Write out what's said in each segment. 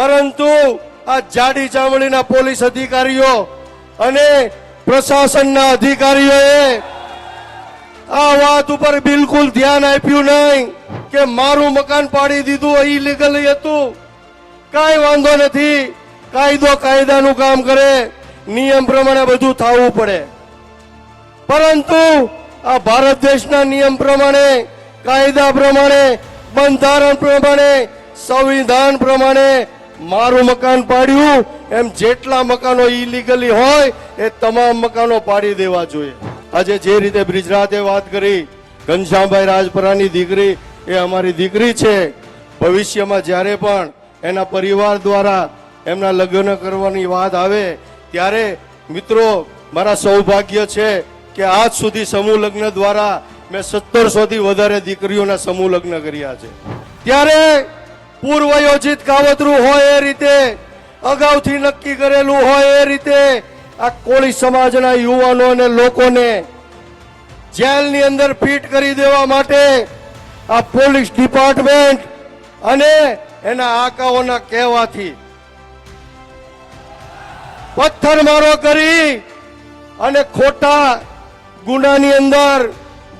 પરંતુ આ જાડી ચામડીના પોલીસ અધિકારીઓ અને પ્રશાસનના અધિકારીઓએ આ વાત ઉપર બિલકુલ ધ્યાન આપ્યું નહીં કે મારું મકાન પાડી દીધું ઇલીગલી હતું. કાંઈ વાંધો નથી. કાયદો કાયદાનું કામ કરે. નિયમ પ્રમાણે બધું થવું પડે. પરંતુ આ ભારત દેશના નિયમ પ્રમાણે, કાયદા પ્રમાણે, બંધારણ પ્રમાણે, સંવિધાન પ્રમાણે મારું મકાન પાડ્યું, એમ જેટલા મકાનો ઇલીગલી હોય, એ તમામ મકાનો પાડી દેવા જોઈએ. આજે જે રીતે બ્રિજરાતે વાત કરી, ઘનશ્યામભાઈ રાજપરાની દીકરી, એ અમારી દીકરી છે. ભવિષ્યમાં જ્યારે પણ એના પરિવાર દ્વારા એમના લગ્ન કરવાની વાત આવે, ત્યારે મિત્રો, મારા સૌભાગ્ય છે કે આજ સુધી સમૂહ લગ્ન દ્વારા મેં સત્તરસોથી વધારે દીકરીઓના સમૂહ લગ્ન કર્યા છે. ત્યારે પૂર્વ યોજિત કાવતરું હોય એ રીતે, અગાઉથી નક્કી કરેલું હોય એ રીતે, આ કોળી સમાજના યુવાનો અને લોકોને જેલની અંદર ફિટ કરી દેવા માટે આ પોલીસ ડિપાર્ટમેન્ટ અને એના આકાઓના કહેવાથી પથ્થરમારો કરી અને ખોટા ગુનાની અંદર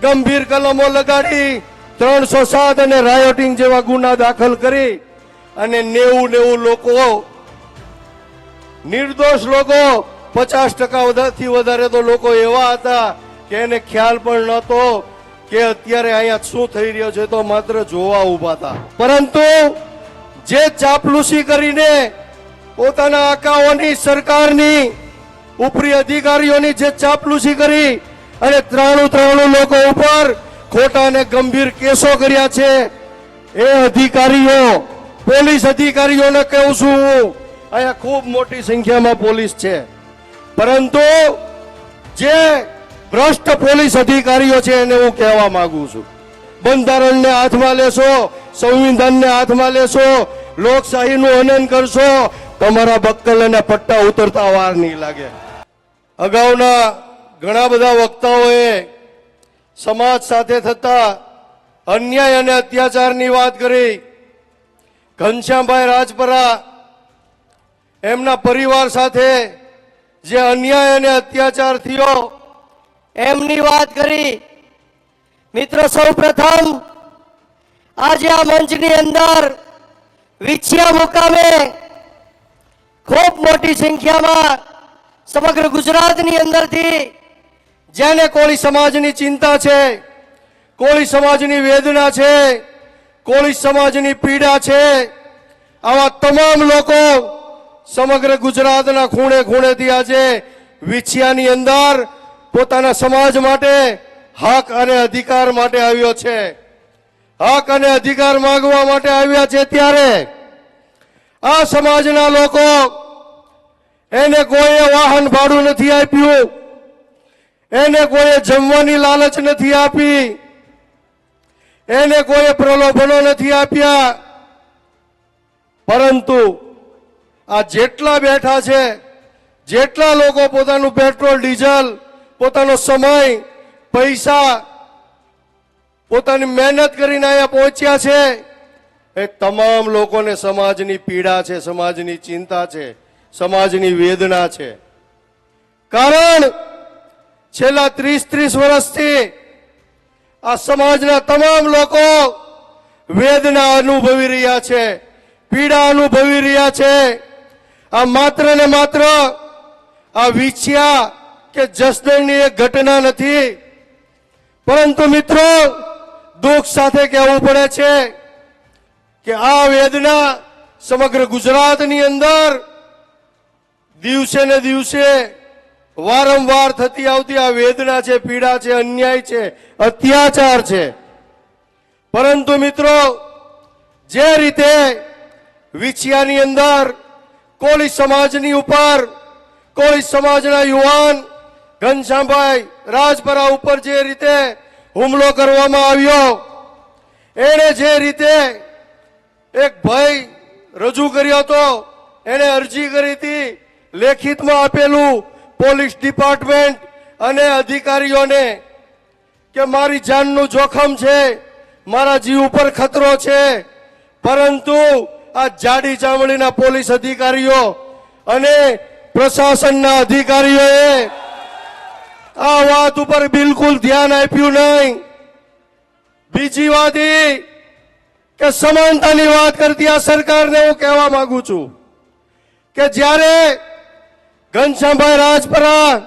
ગંભીર કલમો લગાડી ત્રણસો સાત અને રાયોટિંગ જેવા ગુના દાખલ કરી અને નેવું નેવું લોકો, નિર્દોષ લોકો, પચાસ ટકા થી વધારે તો લોકો એવા હતા કે એને ખ્યાલ પણ નહોતો કે અત્યારે અહીંયા શું થઈ રહ્યો છે તો માત્ર જોવા ઊભા હતા. પરંતુ જે ચાપલુસી કરીને પોતાના આકાઓની સરકારની ઉપરી અધિકારીઓની જે ચાપલુસી કરી અને ત્રાણું ત્રાણું લોકો ઉપર ખોટા અને ગંભીર કેસો કર્યા છે. એ અધિકારીઓ, પોલીસ અધિકારીઓને કહું છું હું, અહીંયા ખૂબ મોટી સંખ્યામાં પોલીસ છે. પરંતુ જે ભ્રષ્ટ પોલીસ અધિકારીઓ છે એને હું કહેવા માંગુ છું. બંધારણને હાથમાં લેશો, સંવિધાનને હાથમાં લેશો, લોકશાહીનું હનન કરશો, તમારા બક્કલ અને પટ્ટા ઉતરતા વાર નહીં લાગે. અગાઉના ઘણા બધા વક્તાઓએ સમાજ સાથે થતા અન્યાય અને અત્યાચારની વાત કરી. ઘનશ્યામભાઈ રાજપરા એમના પરિવાર સાથે જે અન્યાય અને અત્યાચાર થયો, એમની વાત કરી. મિત્રો સૌ પ્રથમ આજે આ મંચની અંદર વિછિયા મુકામે ખૂબ મોટી સંખ્યામાં સમગ્ર ગુજરાતની અંદરથી જેને કોળી સમાજની ચિંતા છે, કોળી સમાજની વેદના છે, કોળી સમાજની પીડા છે, આવા તમામ લોકો સમગ્ર ગુજરાતના ખૂણે ખૂણેથી આજે વિછિયાની અંદર પોતાના સમાજ માટે હક અને અધિકાર માટે આવ્યો છે. હક અને અધિકાર માંગવા માટે આવ્યા છે ત્યારે આ સમાજના લોકો એને કોઈએ વાહન ભાડું નથી આપ્યું. એને કોઈએ જમવાની લાલચ નથી આપી. એને કોઈએ પ્રલોભનો નથી આપ્યા. પરંતુ આ જેટલા બેઠા છે, જેટલા લોકો પોતાનું પેટ્રોલ, ડીઝલ, પોતાનો સમય, પૈસા, પોતાની મહેનત કરીને અહીંયા પહોંચ્યા છે, એ તમામ લોકોને સમાજની પીડા છે, સમાજની ચિંતા છે, સમાજની વેદના છે. કારણ છેલ્લા ત્રીસ ત્રીસ વર્ષથી આ સમાજના તમામ લોકો વેદના અનુભવી રહ્યા છે, પીડા અનુભવી રહ્યા છે. આ માત્ર ને માત્ર આ વિછ્યા કે જસદણની એક ઘટના નથી. પરંતુ મિત્રો, દુઃખ સાથે કહેવું પડે છે કે આ વેદના સમગ્ર ગુજરાતની અંદર દિવસે ને દિવસે વારંવાર થતી આવતી આ વેદના છે, પીડા છે, અન્યાય છે, અત્યાચાર છે. પરંતુ મિત્રો, જે રીતે વિછિયાની અંદર કોળી સમાજની ઉપર, કોળી સમાજના યુવાન ઘનશ્યામભાઈ રાજપરા ઉપર જે રીતે હુમલો કરવામાં આવ્યો, એણે જે રીતે એક ભાઈ રજૂ કર્યો હતો, એણે અરજી કરી હતી લેખિતમાં આપેલું પોલીસ ડિપાર્ટમેન્ટ અને અધિકારીઓને કે મારી જાનનું જોખમ છે, મારા જીવ ઉપર ખતરો છે, પરંતુ આ જાડી ચામડીના પોલીસ અધિકારીઓ અને પ્રશાસનના અધિકારીઓએ આ વાત ઉપર બિલકુલ ધ્યાન આપ્યું નહીં. બીજી વાત એ કે સમાનતાની વાત કરતી આ સરકારને હું કહેવા માંગુ છું કે જ્યારે ઘનશ્યામભાઈ રાજપરા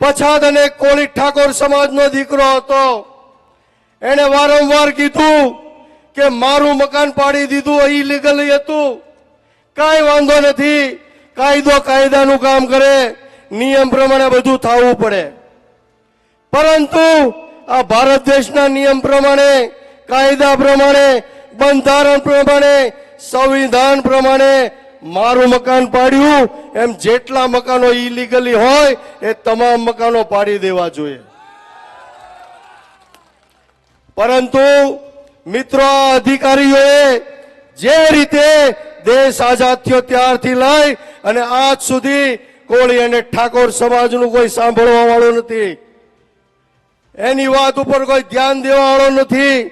પછાત અને કોળી ઠાકોર સમાજનો દીકરો હતો. એણે વારંવાર કીધું કે મારું મકાન પાડી દીધું ઇલીગલી હતું. કાંઈ વાંધો નથી, કાયદો કાયદાનું કામ કરે, નિયમ પ્રમાણે બધું થવું પડે. પરંતુ આ ભારત દેશના નિયમ પ્રમાણે, કાયદા પ્રમાણે, બંધારણ પ્રમાણે, સંવિધાન પ્રમાણે મારું મકાન પાડ્યું, એમ જેટલા મકાનો ઇલીગલી હોય, એ તમામ મકાનો પાડી દેવા જોઈએ. પરંતુ મિત્રો અધિકારીઓએ જે રીતે દેશ આઝાદ થયો ત્યારથી લઈ અને આજ સુધી કોળી અને ઠાકોર સમાજનું કોઈ સાંભળવા વાળું નથી. એની વાત ઉપર કોઈ ધ્યાન દેવા વાળો નથી.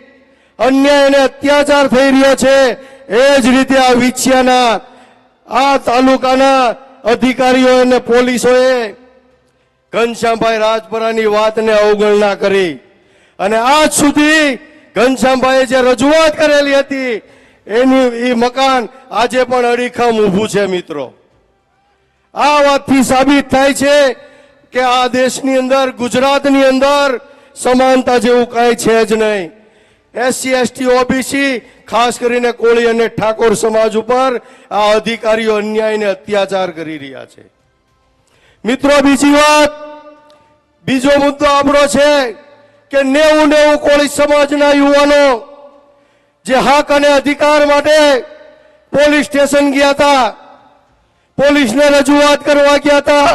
અન્યાય અને અત્યાચાર થઈ રહ્યો છે. એ જ રીતે આ વિછિયાના આ તાલુકાના અધિકારીઓ અને પોલીસોએ ઘનશ્યામભાઈ રાજપરાની વાતને અવગણના કરી. અને આજ સુધી ઘનશ્યામભાઈએ જે રજૂઆત કરેલી હતી, એની એ મકાન આજે પણ અડીખમ ઊભું છે મિત્રો. આ વાતથી સાબિત થાય છે કે આ દેશની અંદર, ગુજરાતની અંદર સમાનતા જેવું કાંઈ છે જ નહીં. એસસી એસટી ઓબીસી ખાસ કરીને કોળી અને ઠાકોર સમાજ ઉપર આ અધિકારીઓ અન્યાય અને અત્યાચાર કરી રહ્યા છે. મિત્રો, બીજી વાત, બીજો મુદ્દો આપણો છે કે નેવું નેવું કોળી સમાજના યુવાનો જે હક અને અધિકાર માટે પોલીસ સ્ટેશન ગયા હતા, પોલીસને રજૂઆત કરવા ગયા હતા,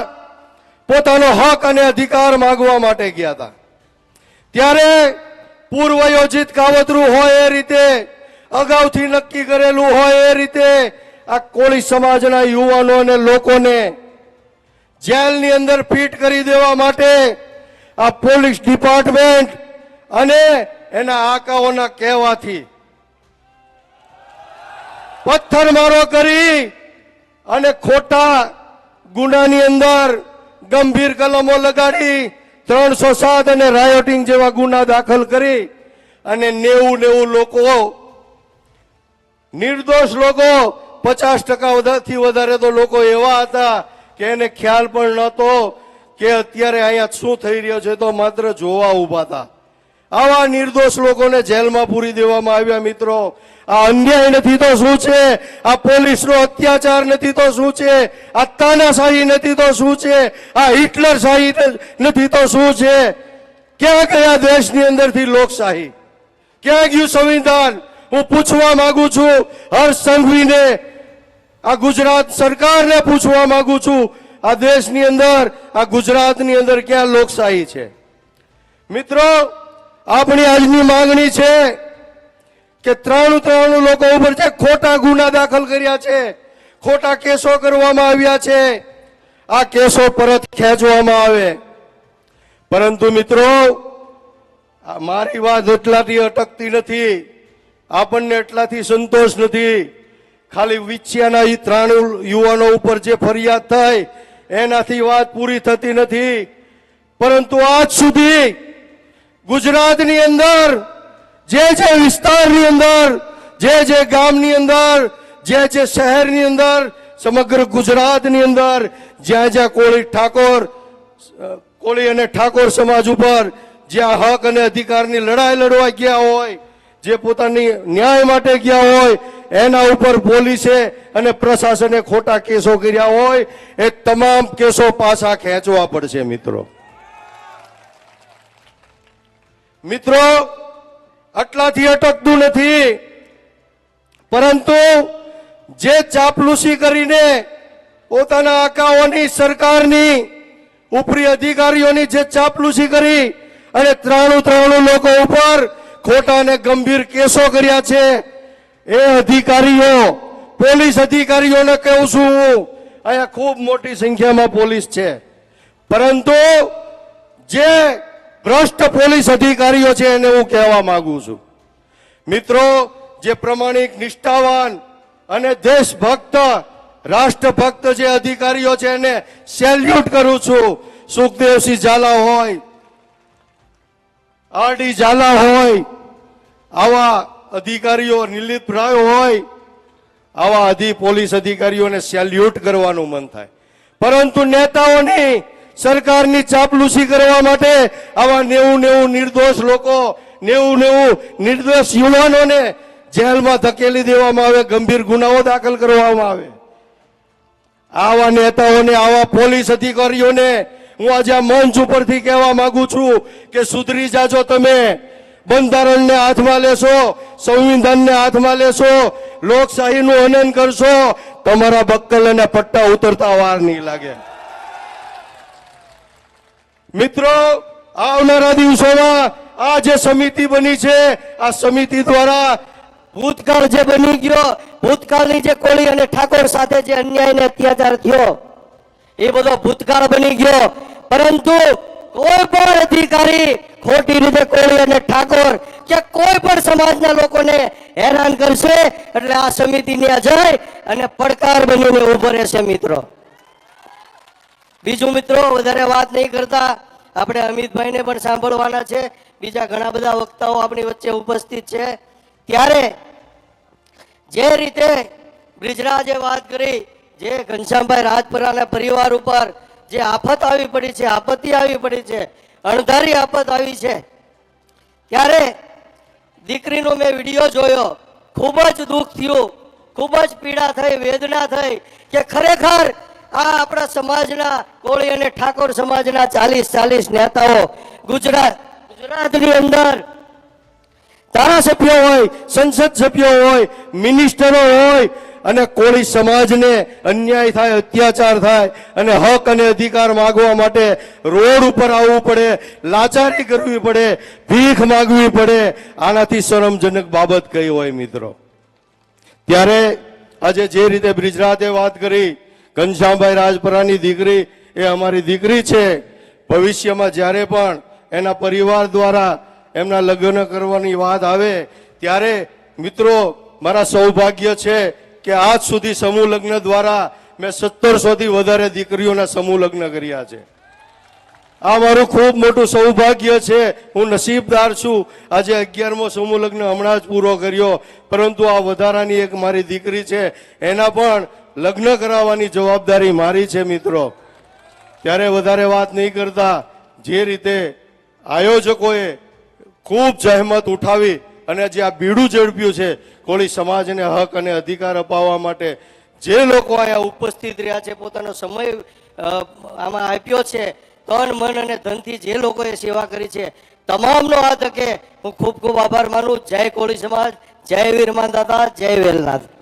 પોતાનો હક અને અધિકાર માંગવા માટે ગયા હતા. ત્યારે પૂર્વ યોજિત કાવતરું હોય એ રીતે, અગાઉથી નક્કી કરેલું હોય એ રીતે આ કોળી સમાજના યુવાનો અને લોકોને જેલની અંદર ફિટ કરી દેવા માટે આ પોલીસ ડિપાર્ટમેન્ટ અને એના આકાઓના કહેવાથી પથ્થરમારો કરી અને ખોટા ગુનાની અંદર ગંભીર કલમો લગાડી ત્રણસો સાત અને રાયોટિંગ જેવા ગુના દાખલ કરી અને નેવું નેવું લોકો નિર્દોષ લોકો, પચાસ ટકા થી વધારે તો લોકો એવા હતા કે એને ખ્યાલ પણ નહોતો કે અત્યારે અહીંયા શું થઈ રહ્યો છે તો માત્ર જોવા ઊભા હતા. આવા નિર્દોષ લોકોને જેલમાં પૂરી દેવામાં આવ્યા મિત્રો. આ અન્યાય નથી તો શું છે? આ પોલીસનો અત્યાચાર નથી તો શું છે? આ તાનાશાહી નથી તો શું છે? આ હિટલર શાહી નથી તો શું છે? ક્યાં કયા દેશની અંદરથી લોકશાહી? ક્યાં ગયું સંવિધાન? હું પૂછવા માંગુ છું હર્ષ સંઘવીને. આ ગુજરાત સરકારને પૂછવા માંગુ છું. આ દેશની અંદર, આ ગુજરાતની અંદર ક્યાં લોકશાહી છે? મિત્રો આપણી આજની માંગણી છે કે ત્રાણું ત્રાણું લોકો ઉપર છે ખોટા ગુના દાખલ કર્યા છે, ખોટા કેસો કરવામાં આવ્યા છે, આ કેસો પરત ખેંચવામાં આવે. પરંતુ મિત્રો મારી વાત એટલાથી અટકતી નથી, આપણને એટલાથી સંતોષ નથી. ખાલી વિચ્યાના એ ત્રાણું યુવાનો ઉપર જે ફરિયાદ થઈ એનાથી વાત પૂરી થતી નથી. પરંતુ આજ સુધી ગુજરાતની અંદર, જે જે વિસ્તારની અંદર, જે જે ગામની અંદર, જે જે શહેરની અંદર, સમગ્ર ગુજરાતની અંદર, જ્યાં જ્યાં કોળી ઠાકોર કોળી અને ઠાકોર સમાજ ઉપર જ્યાં હક અને અધિકારની લડાઈ લડવા ગયા હોય, જે પોતાની ન્યાય માટે ગયા હોય, એના ઉપર પોલીસે અને પ્રશાસને ખોટા કેસો કર્યા હોય, એ તમામ કેસો પાછા ખેંચવા પડશે મિત્રો. મિત્રો, આટલાથી અટકતું નથી. પરંતુ જે ચાપલુસી કરીને પોતાના આકાઓની સરકારની ઉપરી અધિકારીઓની જે ચાપલુસી કરી અને ત્રાણું ત્રાણું લોકો ઉપર ખોટા અને ગંભીર કેસો કર્યા છે, એ અધિકારીઓ, પોલીસ અધિકારીઓને કહું છું હું, અહીંયા ખૂબ મોટી સંખ્યામાં પોલીસ છે. પરંતુ જે ભ્રષ્ટ પોલીસ અધિકારીઓ છે એને હું કહેવા માંગુ છું. મિત્રો, જે પ્રમાણિક નિષ્ઠાવાન અને દેશભક્ત, રાષ્ટ્રભક્ત જે અધિકારીઓ છે એને સેલ્યુટ કરું છું. સુખદેવસિંહ ઝાલા હોય, આર ડી ઝાલા હોય, આવા અધિકારીઓ નિલીપ રાય હોય, આવા અધિ પોલીસ અધિકારીઓને સેલ્યુટ કરવાનું મન થાય. પરંતુ નેતાઓની સરકારની ચાપલુસી કરવા માટે આવા નેવું નેવું નિર્દોષ લોકો નેવું નેવું નિર્દોષ યુવાનોને જેલમાં ધકેલી દેવામાં આવે, ગંભીર ગુનાઓ દાખલ કરવામાં આવે. આવા નેતાઓને, આવા પોલીસ અધિકારીઓને હું આજે આ મંચ ઉપરથી કહેવા માંગુ છું કે સુધરી જાજો તમે. બંધારણને હાથમાં લેશો, સંવિધાનને હાથમાં લેશો, લોકશાહીનું હનન કરશો, તમારા બક્કલ અને પટ્ટા ઉતરતા વાર નહીં લાગે. મિત્રો, આવનારા દિવસોમાં આ જે સમિતિ બની છે, આ સમિતિ દ્વારા ભૂતકાળ જે બની ગયો, ભૂતકાળની જે કોળી અને ઠાકોર સાથે જે અન્યાય ને અત્યાચાર થયો, એ બધો ભૂતકાળ બની ગયો. પરંતુ કોઈ પણ અધિકારી ખોટી રીતે કોળી અને ઠાકોર કે કોઈ પણ સમાજના લોકોને હેરાન કરશે, એટલે આ સમિતિની ત્યાં જઈ અને પડકાર બનીને ઊભો રહેશે મિત્રો. બીજું મિત્રો, વધારે વાત નહીં કરતા. આપણે અમિતભાઈને પણ સાંભળવાના છે. બીજા ઘણા બધા વક્તાઓ આપણી વચ્ચે ઉપસ્થિત છે. ત્યારે જે રીતે બ્રિજરાજે વાત કરી, જે ઘનશ્યામભાઈ રાજપરાના પરિવાર ઉપર જે આફત આવી પડી છે, આપત્તિ આવી પડી છે, અણધારી આફત આવી છે, ત્યારે દીકરીનો મેં વીડિયો જોયો. ખૂબ જ દુઃખ થયું. ખૂબ જ પીડા થઈ, વેદના થઈ કે ખરેખર આ આપણા સમાજના કોળી અને ઠાકોર સમાજના ચાલીસ ચાલીસ નેતાઓ ગુજરાત, ગુજરાતની અંદર ધારાસભ્યો હોય, સંસદ સભ્યો હોય, મિનિસ્ટરો હોય અને કોળી સમાજને અન્યાય થાય, અત્યાચાર થાય અને હક અને અધિકાર માગવા માટે રોડ ઉપર આવવું પડે, લાચારી કરવી પડે, ભીખ માગવી પડે, આનાથી શરમજનક બાબત કઈ હોય મિત્રો? ત્યારે આજે જે રીતે બ્રિજરાતે વાત કરી ઘનશ્યામભાઈ રાજપરાની દીકરી એ અમારી દીકરી છે. ભવિષ્યમાં જ્યારે પણ એના પરિવાર દ્વારા એમના લગ્ન કરવાની વાત આવે, ત્યારે મિત્રો, મારા સૌભાગ્ય છે કે આજ સુધી સમૂહ લગ્ન દ્વારા મેં સત્તરસોથી વધારે દીકરીઓના સમૂહ લગ્ન કર્યા છે. આ મારું ખૂબ મોટું સૌભાગ્ય છે. હું નસીબદાર છું. આજે અગિયારમો સમૂહ લગ્ન હમણાં જ પૂરો કર્યો. પરંતુ આ વધારાની એક મારી દીકરી છે. એના પણ લગ્ન કરાવવાની જવાબદારી મારી છે, મિત્રો. ત્યારે વધારે વાત નહીં કરતા જે રીતે આયોજકોએ ખૂબ જહેમત ઉઠાવી અને જે આ બીડું ઝડપ્યું છે, કોળી સમાજને હક અને અધિકાર અપાવવા માટે. જે લોકો અહીંયા ઉપસ્થિત રહ્યા છે, પોતાનો સમય આમાં આપ્યો છે, તન, મન અને ધનથી જે લોકોએ સેવા કરી છે, તમામનો આ તકે હું ખૂબ ખૂબ આભાર માનું. જય કોળી સમાજ, જય વીરમાન દાદા, જય વેલનાથ.